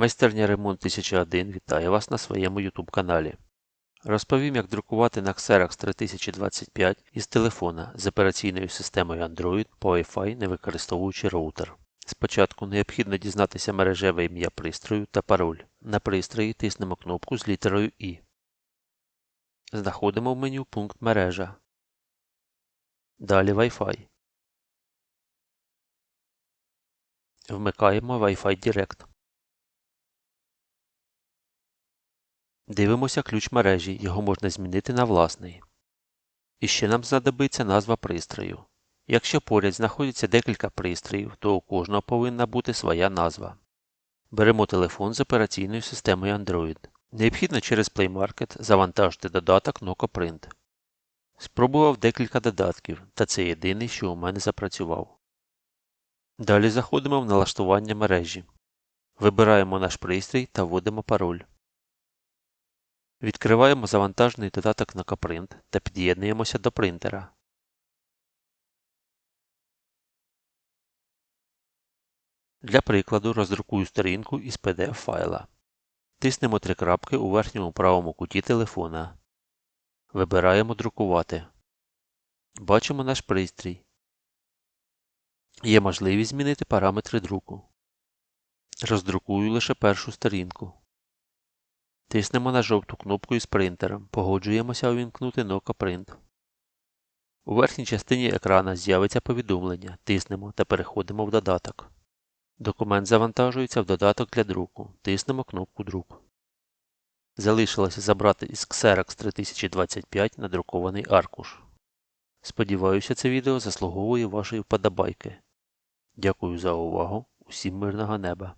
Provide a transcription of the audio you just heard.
Майстерня Ремонт 1001 вітає вас на своєму YouTube каналі. Розповім, як друкувати на Xerox 3025 із телефона з операційною системою Android по Wi-Fi, не використовуючи роутер. Спочатку необхідно дізнатися мережеве ім'я пристрою та пароль. На пристрої тиснемо кнопку з літерою І. Знаходимо в меню пункт мережа. Далі Wi-Fi. Вмикаємо Wi-Fi Direct. Дивимося ключ мережі, його можна змінити на власний. І ще нам знадобиться назва пристрою. Якщо поряд знаходиться декілька пристроїв, то у кожного повинна бути своя назва. Беремо телефон з операційною системою Android. Необхідно через Play Market завантажити додаток NocoPrint. Спробував декілька додатків, та це єдиний, що у мене запрацював. Далі заходимо в налаштування мережі. Вибираємо наш пристрій та вводимо пароль. Відкриваємо завантажений додаток на Coprint та під'єднуємося до принтера. Для прикладу роздрукую сторінку із PDF файла. Тиснемо три крапки у верхньому правому куті телефона. Вибираємо Друкувати. Бачимо наш пристрій. Є можливість змінити параметри друку. Роздрукую лише першу сторінку. Тиснемо на жовту кнопку із принтером. Погоджуємося увімкнути Noca Print. У верхній частині екрана з'явиться повідомлення. Тиснемо та переходимо в додаток. Документ завантажується в додаток для друку. Тиснемо кнопку Друк. Залишилося забрати із Xerox 3025 надрукований аркуш. Сподіваюся, це відео заслуговує вашої вподобайки. Дякую за увагу. Усім мирного неба!